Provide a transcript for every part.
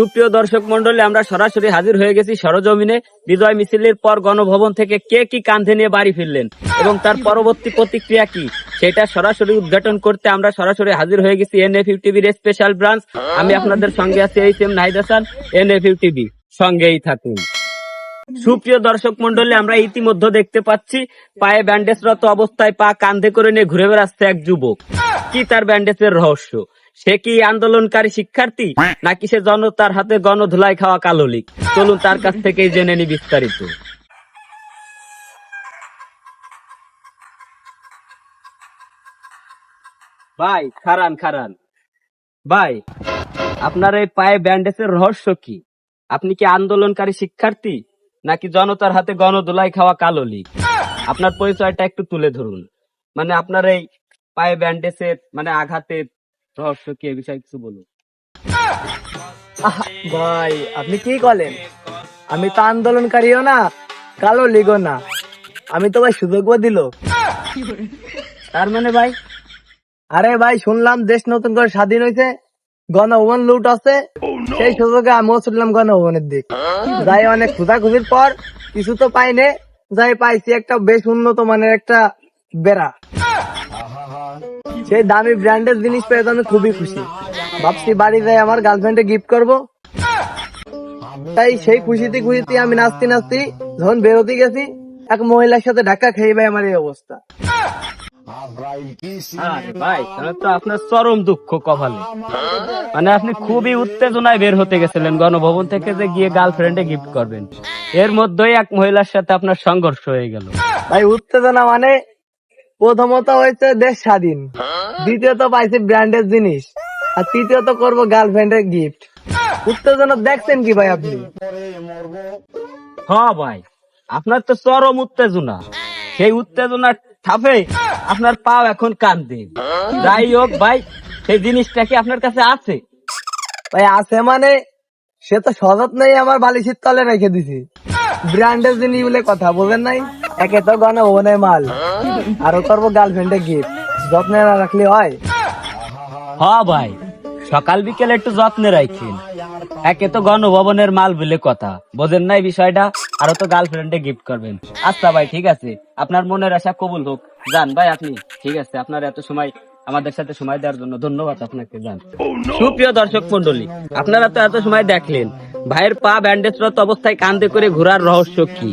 সুপ্রিয় দর্শক মন্ডলী আমরা সরাসরি হাজির হয়ে গেছি সরজমিনে। বিজয় মিছিলের পর গণভবন থেকে কে কি কান্ধে নিয়ে বাড়ি ফিরলেন এবং তার পরবর্তী প্রতিক্রিয়া কি? সেটা সরাসরি উদ্ঘাটন করতে আমরা সরাসরি হাজির হয়ে গেছি এনএফইউ টিভির স্পেশাল ব্রাঞ্চ আমি আপনাদের সঙ্গে আছি H M Nahid Hasan, NFU TV. সঙ্গেই থাকুন। সুপ্রিয় দর্শক মন্ডলী আমরা ইতিমধ্যে দেখতে পাচ্ছি পায়ে ব্যান্ডেজরত অবস্থায় পা কান্ধে করে নিয়ে ঘুরে বেড়াচ্ছে এক যুবক। কি তার ব্যান্ডেজের রহস্য? সে কি আন্দোলনকারী শিক্ষার্থী? নাকি সে জনতার হাতে গণধুলাই খাওয়া কাললিক চলুন তার কাছ থেকেই জেনে নি বিস্তারিত। ভাই খারান খারান। ভাই আপনার এই পায়ে ব্যান্ডেজের রহস্য কি? আপনি কি আন্দোলনকারী শিক্ষার্থী? নাকি জনতার হাতে গণধুলাই খাওয়া কাললি আপনার পরিচয়টা একটু তুলে ধরুন। মানে আপনার এই পায়ে ব্যান্ডেজের মানে আঘাতের বলুন? ভাই, আপনি কি করেন আমি তো আন্দোলনকারীও না, কালো লিগো না। আমি তো ভাই সুযোগ দিল। তার মানে ভাই? আরে ভাই, শুনলাম দেশ নতুন করে স্বাধীন হয়েছে গণভবন লুট আছে। সেই সুযোগে আমিও ছুটলাম গণভবনের দিক। যাই অনেক খোঁজাখুঁজির পর, কিছু তো পাইনে, যাই পাইছি একটা বেশ উন্নত মানের একটা বেড়া। সেই দামি ব্র্যান্ডের জিনিস পেয়ে তো আমি খুবই খুশি। ভাবছি বাড়ি যাই আমার গার্লফ্রেন্ডে গিফট করব। তাই সেই খুশিতে খুশিতে আমি নাচতে নাচতে যখন বেরোতে গেছি এক মহিলার সাথে ধাক্কা খেয়ে ভাই আমার এই অবস্থা। ভাই তাহলে তো আপনার চরম দুঃখ কপালে। মানে আপনি খুবই উত্তেজনায় বের হতে গেছিলেন গণভবন থেকে যে গিয়ে গার্লফ্রেন্ডে গিফট করবেন। এর মধ্যেই এক মহিলার সাথে আপনার সংঘর্ষ হয়ে গেল। ভাই উত্তেজনা মানে প্রথমত হয়েছে দেশ স্বাধীন। দ্বিতীয়ত পাইছি ব্র্যান্ডের জিনিস। আর তৃতীয়ত করব গার্লফ্রেন্ডের গিফট উত্তেজনা দেখছেন কি ভাই আপনি? হ্যাঁ ভাই আপনার তো চরম উত্তেজনা। সেই উত্তেজনার ঠাপে আপনার পাও এখন কান্দে। যাই হোক ভাই সেই জিনিসটা কি আপনার কাছে আছে? ভাই আছে মানে সে তো সযত্ন নেই আমার বালিশের তলে রেখে দিছি। ব্র্যান্ডের জিনিস বলে কথা বলেন নাই? একে তো গণভবনের মাল। আরও করব গার্লফ্রেন্ডের গিফট যত্নে না রাখলে হয়? হ্যাঁ ভাই সকাল বিকেল একটু যত্নে রাখেন একে তো গণভবনের মাল বলে কথা। বোঝেন নাই বিষয়টা? আরও তো গার্লফ্রেন্ডে গিফট করবেন। আচ্ছা ভাই ঠিক আছে। আপনার মনের আশা কবুল হোক। যান ভাই আপনি। ঠিক আছে আপনার এত সময় আমাদের সাথে সময় দেওয়ার জন্য ধন্যবাদ আপনাকে যান। সুপ্রিয় দর্শক মন্ডলী আপনারা তো এত সময় দেখলেন। ভাইয়ের পা ব্যান্ডেজরত অবস্থায় কান্দে করে ঘোরার রহস্য কি?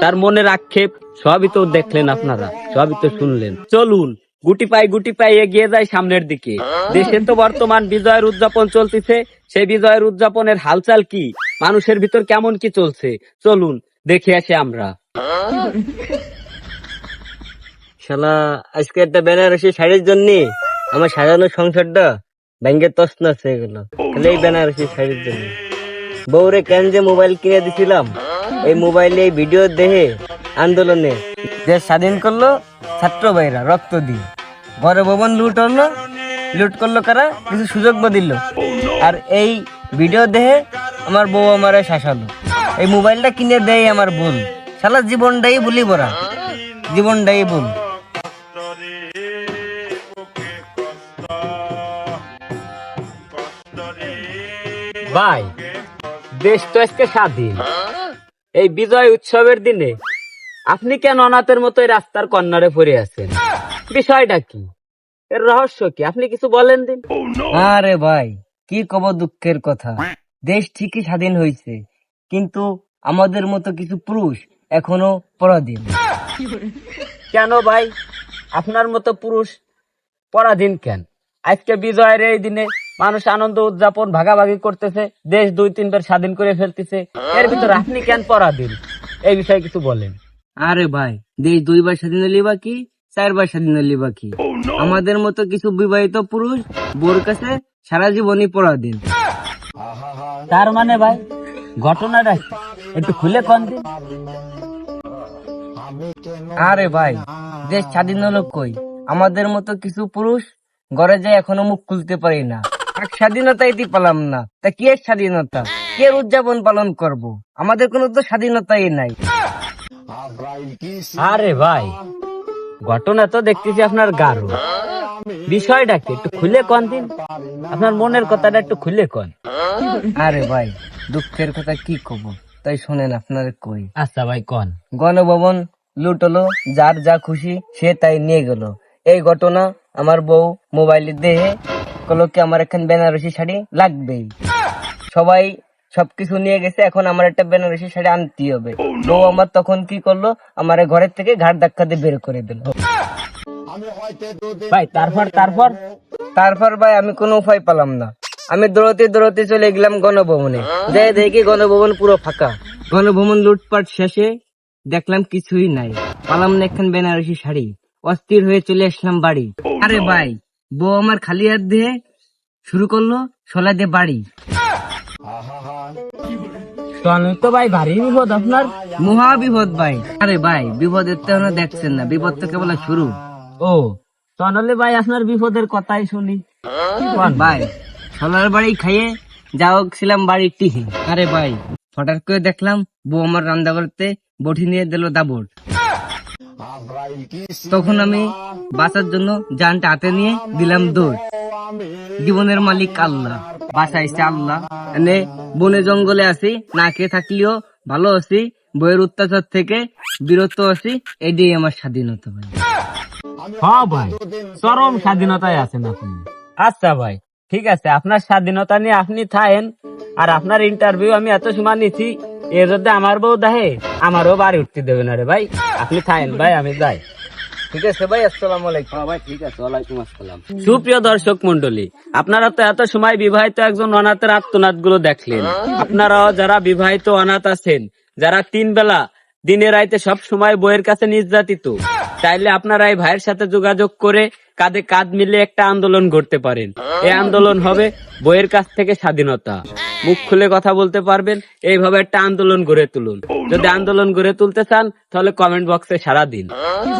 তার মনের আক্ষেপ, সবই তো দেখলেন আপনারা, সবই তো শুনলেন। চলুন, গুটি পাই গুটি পাই এগিয়ে যায় সামনের দিকে। দেশে তো বর্তমান বিজয়ের উদযাপন চলতেছে, সেই বিজয়ের উদযাপনের হালচাল কি? মানুষের ভিতর কেমন কি চলছে? চলুন, দেখে আসি আমরা। শালা, আজকে একটা বেনারসি শাড়ির জন্য। আমার সাজানো সংসারটা ব্যাংকের তছনছ হয়ে এই বেনারসি শাড়ির জন্য। বউরে কেন যে মোবাইল কিনে দিছিলাম? এই মোবাইলে এই ভিডিও দেখে আন্দোলনে। দেশ স্বাধীন করল ছাত্র ভাইরা রক্ত দিয়ে। ঘরে ভবন লুট হলো লুট করল কারা? কিছু সুযোগ দিল। আর এই ভিডিও দেখে আমার বউ আমারে শাসালো। এই মোবাইলটা কিনে দেয় আমার ভুল শালা জীবনটাই ভুলি ভরা জীবনটাই ভুল। ভাই দেশ তো আজকে স্বাধীন। এই বিজয় উৎসবের দিনে আপনি কেন অনাথের মতো রাস্তার কর্নারে পড়ে আছেন? বিষয়টা কি? এর রহস্য কি? আপনি কিছু বলেন দিন। আরে ভাই কি কব দুঃখের কথা? দেশ ঠিকই স্বাধীন হয়েছে কিন্তু আমাদের মতো কিছু পুরুষ এখনও পরাধীন। কেন ভাই? আপনার মতো পুরুষ পরাধীন কেন? আজকে বিজয়ের এই দিনে মানুষ আনন্দ উদযাপন ভাগাভাগি করতেছে দেশ দুই তিনবার স্বাধীন করে ফেলতেছে। এর ভিতর আপনি কেন পরাধীন? এই বিষয়ে কিছু বলেন। আরে ভাই দেশ দুইবার স্বাধীন হলি বা কি? চারবার স্বাধীন হলি বা কি? আমাদের মতো কিছু বিবাহিত পুরুষ বোর কাছে সারা জীবনই পরাধীন। তার মানে ভাই ঘটনাটা একটু খুলে কন দিন? আরে ভাই দেশ স্বাধীন হলো কই? আমাদের মতো কিছু পুরুষ ঘরে যায় এখনও মুখ খুলতে পারি না। আর স্বাধীনতাই পালাম না। তা কি স্বাধীনতা? কে উদযাপন পালন করব? আমাদের কোনো তো স্বাধীনতাই নাই। আরে ভাই ঘটনা তো দেখতেছি আপনার গাঢ় বিষয়টা কি একটু খুলে কন দিন? আপনার মনের কথাটা একটু খুলে কন? আরে ভাই দুঃখের কথা কি কব? তাই শোনেন আপনার কই। আচ্ছা ভাই কন? গণভবন লুট হলো যার যা খুশি সে তাই নিয়ে গেল। এই ঘটনা আমার বউ মোবাইলে দেহে কলো কি আমার এখন বেনারসি শাড়ি লাগবেই। সবাই সবকিছু নিয়ে গেছে এখন আমার একটা বেনারসি শাড়ি আনতে হবে। বউ আমার তখন কি করল? আমার ঘরের থেকে ঘাট ধাক্কা দিয়ে বের করে দিল। ভাই তারপর তারপর? তারপর ভাই আমি কোনো উপায় পেলাম না। আমি দৌড়তে দৌড়তে চলে গেলাম গণভবনে। যাই দেখি গণভবন পুরো ফাঁকা। গণভবন লুটপাট শেষে দেখলাম কিছুই নাই। পালাম না একখান বেনারসি শাড়ি। অস্থির হয়ে চলে আসলাম বাড়ি। আরে ভাই বউ আমার খালি হাত দিয়ে শুরু করল সলা দিয়ে বাড়ি। তো ভাই ভারী বিপদ আপনার। মহা বিপদ ভাই। আরে ভাই বিপদের তো দেখছেন না বিপদ তো কেবল শুরু। ও তাহলে ভাই আপনার বিপদের কথাই শুনি। ভাই সোনার বাড়ি খাইয়ে যাও ছিলাম বাড়ির টিহি। আরে ভাই হঠাৎ করে দেখলাম বউ আমার রান্না করতে বটি নিয়ে দিল দাবট তখন আমি বাঁচার জন্য জানটা হাতে নিয়ে দিলাম দৌড়। জীবনের মালিক আল্লাহ বাঁচাইছে আল্লাহ। এনে বনে জঙ্গলে আছি না খেয়ে থাকলেও ভালো আছি বইয়ের অত্যাচার থেকে বিরত আছি এটাই আমার স্বাধীনতা ভাই। হ্যাঁ ভাই চরম স্বাধীনতায় আছেন আপনি। আচ্ছা ভাই ঠিক আছে আপনার স্বাধীনতা নিয়ে আপনি থাকেন আর আপনার ইন্টারভিউ আমি এত সময় নিছি এর যদি আমার বউ দেখে আমারও বাড়ি উঠতে দেবে না রে ভাই। আপনি থাকেন ভাই আমি যাই। ঠিক আছে ভাই আসসালামু আলাইকুম। হ্যাঁ ভাই ঠিক আছে ওয়ালাইকুম আসসালাম। সুপ্রিয় দর্শক মন্ডলী আপনারা তো এত সময় বিবাহিত একজন অনাথের আত্মনাথগুলো দেখলেন। আপনারাও যারা বিবাহিত অনাথ আছেন যারা তিন বেলা দিনে রাইতে সব সময় বইয়ের কাছে নির্যাতিত চাইলে আপনারা এই ভাইয়ের সাথে যোগাযোগ করে কাঁধে কাঁধ মিলে একটা আন্দোলন করতে পারেন। এই আন্দোলন হবে বইয়ের কাছ থেকে স্বাধীনতা। মুখ খুলে কথা বলতে পারবেন, এইভাবে একটা আন্দোলন গড়ে তুলুন। যদি আন্দোলন গড়ে তুলতে চান, তাহলে কমেন্ট বক্সে সারা দিন।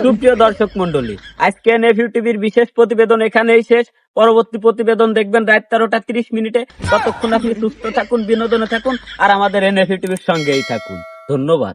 সুপ্রিয় দর্শক মন্ডলী আজকে নেভিউ টিভির বিশেষ প্রতিবেদন এখানেই শেষ। পরবর্তী প্রতিবেদন দেখবেন রাত তেরোটা তিরিশ মিনিটে। ততক্ষণ আপনি সুস্থ থাকুন, বিনোদনে থাকুন, আর আমাদের এনএফিউ টিভির সঙ্গেই থাকুন। ধন্যবাদ।